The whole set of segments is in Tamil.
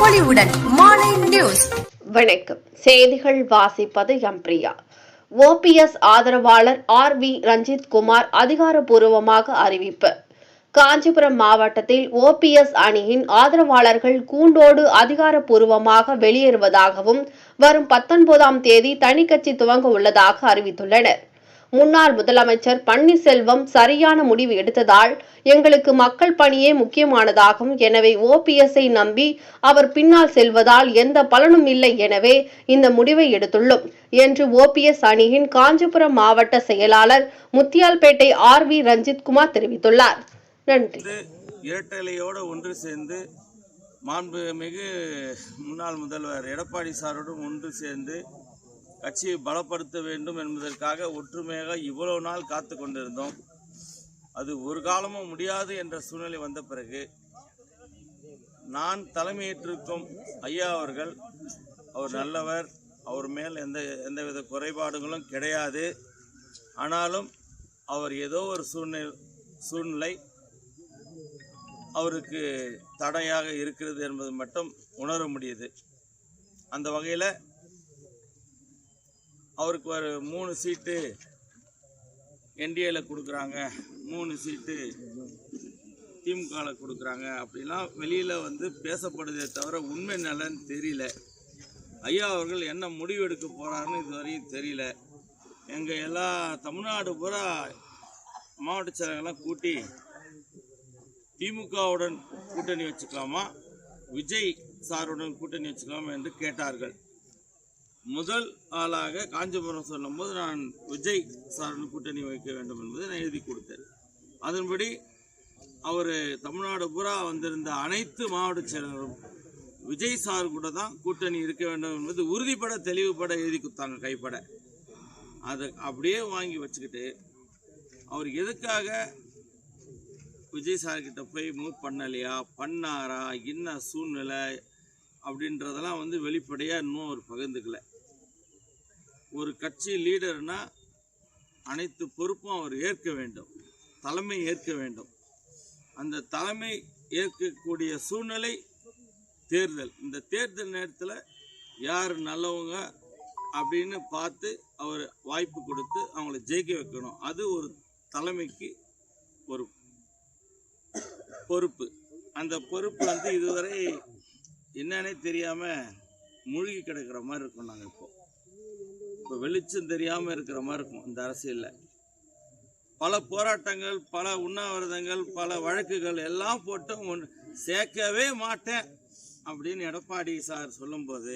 பொலிவுடன் மாலை நியூஸ். வணக்கம். செய்திகள் வாசிப்பது எம்பிரியா ஓபிஎஸ் ஆதரவாளர் ஆர் வி ரஞ்சித் குமார் அதிகாரப்பூர்வமாக அறிவிப்பு. காஞ்சிபுரம் மாவட்டத்தில் ஓபிஎஸ் அணியின் ஆதரவாளர்கள் கூண்டோடு அதிகாரப்பூர்வமாக வெளியேறுவதாகவும் வரும் பத்தொன்பதாம் தேதி தனிக்கட்சி துவங்க உள்ளதாக அறிவித்துள்ளனர். முன்னாள் முதலமைச்சர் பன்னீர்செல்வம் சரியான முடிவு எடுத்ததால் எங்களுக்கு மக்கள் பணியே முக்கியமானதாகும். எனவே ஓபிஎஸ்ஐ நம்பி அவர் பின்னால் செல்வதால் எந்த பலனும் இல்லை எனவே இந்த முடிவை எடுத்துள்ளோம் என்று ஓபிஎஸ் அணியின் காஞ்சிபுரம் மாவட்ட செயலாளர் முத்தியால்பேட்டை ஆர் வி ரஞ்சித் குமார் தெரிவித்துள்ளார். நன்றி. இரட்டலையோடு ஒன்று சேர்ந்து மாண்புமிகு முன்னாள் முதல்வர் எடப்பாடி சாருடன் ஒன்று சேர்ந்து கட்சியை பலப்படுத்த வேண்டும் என்பதற்காக ஒற்றுமையாக இவ்வளவு நாள் காத்து கொண்டிருந்தோம். அது ஒரு காலமும் முடியாது என்ற சூழ்நிலை வந்த பிறகு நான் தலைமையேற்றிருக்கும் ஐயா அவர்கள் அவர் நல்லவர் அவர் மேல் எந்த எந்தவித குறைபாடுகளும் கிடையாது. ஆனாலும் அவர் ஏதோ ஒரு சூழ்நிலை சூழ்நிலை அவருக்கு தடையாக இருக்கிறது என்பது மட்டும் உணர முடியுது. அந்த வகையில் அவருக்கு ஒரு மூணு சீட்டு என்டிஏல கொடுக்குறாங்க. மூணு சீட்டு திமுகவில் கொடுக்குறாங்க. அப்படிலாம் வெளியில் வந்து பேசப்படுதே தவிர உண்மை நலன்னு தெரியல. ஐயா அவர்கள் என்ன முடிவு எடுக்க போகிறாருன்னு இதுவரையும் தெரியல. எங்கள் எல்லா தமிழ்நாடு பூரா மாவட்ட செயலர்கள்லாம் கூட்டி திமுகவுடன் கூட்டணி வச்சுக்கலாமா? விஜய் சாருடன் கூட்டணி வச்சுக்கலாமா என்று கேட்டார்கள். முதல் ஆளாக காஞ்சிபுரம் சொல்லும்போது நான் விஜய் சாருடன் கூட்டணி வைக்க வேண்டும் என்பதை நான் எழுதி கொடுத்தேன். அதன்படி அவர் தமிழ்நாடு பூரா வந்திருந்த அனைத்து மாவட்ட செயலரும் விஜய் சார் கூட தான் கூட்டணி இருக்க வேண்டும் என்பது உறுதிப்பட தெளிவுபட எழுதி கொடுத்தாங்க கைப்பட. அதை அப்படியே வாங்கி வச்சுக்கிட்டு அவர் எதுக்காக விஜய் சார்கிட்ட போய் மூவ் பண்ணலையா? பண்ணாரா? என்ன சூழ்நிலை? அப்படின்றதெல்லாம் வந்து வெளிப்படையாக இன்னும் அவர் பகிர்ந்துக்கலை. ஒரு கட்சி லீடர்னால் அனைத்து பொறுப்பும் அவர் ஏற்க வேண்டும். தலைமை ஏற்க வேண்டும். அந்த தலைமை ஏற்கக்கூடிய சூழ்நிலை தேர்தல். இந்த தேர்தல் நேரத்தில் யார் நல்லவங்க அப்படின்னு பார்த்து அவர் வாய்ப்பு கொடுத்து அவங்கள ஜெயிக்க வைக்கணும். அது ஒரு தலைமைக்கு ஒரு பொறுப்பு. அந்த பொறுப்பு வந்து இதுவரை என்னன்னே தெரியாமல் மூழ்கி கிடக்கிற மாதிரி இருக்கும் நாங்கள் இப்போ. இப்போ வெளிச்சம் தெரியாமல் இருக்கிற மாதிரி இருக்கும் இந்த அரசியலில். பல போராட்டங்கள் பல உண்ணாவிரதங்கள் பல வழக்குகள் எல்லாம் போட்டு ஒன்று சேர்க்கவே மாட்டேன் அப்படின்னு எடப்பாடி சார் சொல்லும்போது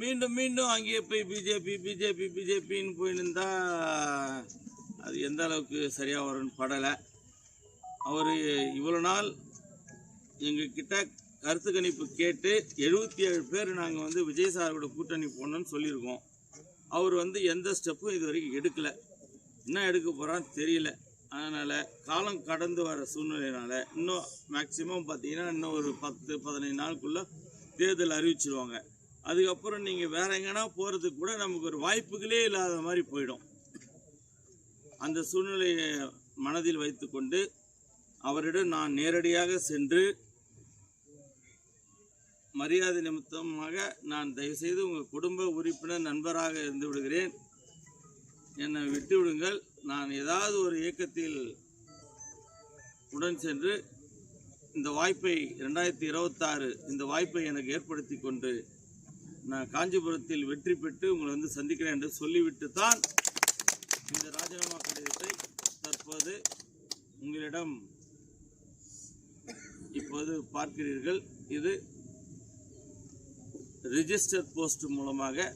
மீண்டும் மீண்டும் அங்கேயே போய் பிஜேபி பிஜேபி பிஜேபின்னு போயின்னு இருந்தால் அது எந்த அளவுக்கு சரியாக வரும்னு படலை. அவர் இவ்வளோ நாள் எங்கக்கிட்ட கருத்து கணிப்பு கேட்டு எழுபத்தி ஏழு பேர் நாங்கள் வந்து விஜய் சாரோட கூட்டணி போடணும்னு சொல்லியிருக்கோம். அவர் வந்து எந்த ஸ்டெப்பும் இது வரைக்கும் எடுக்கலை. என்ன எடுக்க போகிறான்னு தெரியல. அதனால் காலம் கடந்து வர சூழ்நிலையினால இன்னும் மேக்சிமம் பார்த்தீங்கன்னா இன்னும் ஒரு பத்து பதினைந்து நாளுக்குள்ளே தேர்தல் அறிவிச்சிருவாங்க. அதுக்கப்புறம் நீங்கள் வேற எங்கன்னா போகிறதுக்கு கூட நமக்கு ஒரு வாய்ப்புகளே இல்லாத மாதிரி போயிடும். அந்த சூழ்நிலையை மனதில் வைத்துக்கொண்டு அவரிடம் நான் நேரடியாக சென்று மரியாதை நிமித்தமாக நான் தயவுசெய்து உங்கள் குடும்ப உறுப்பினர் நண்பராக இருந்து விடுகிறேன். என்னை விட்டு விடுங்கள். நான் ஏதாவது ஒரு இயக்கத்தில் உடன் சென்று இந்த வாய்ப்பை ரெண்டாயிரத்தி இருபத்தாறு இந்த வாய்ப்பை எனக்கு ஏற்படுத்தி கொண்டு நான் காஞ்சிபுரத்தில் வெற்றி பெற்று உங்களை வந்து சந்திக்கிறேன் என்று சொல்லிவிட்டு தான் இந்த ராஜினாமா கடிதத்தை தற்போது உங்களிடம் இப்போது பார்க்கிறீர்கள். இது ரிஜிஸ்டர் போஸ்ட் மூலமாக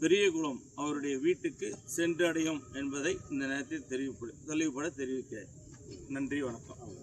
பெரியகுளம் அவருடைய வீட்டுக்கு சென்றடையும் என்பதை இந்த நேரத்தில் தெரிவிப்பட தெளிவுபட தெரிவிக்கிறேன். நன்றி வணக்கம்.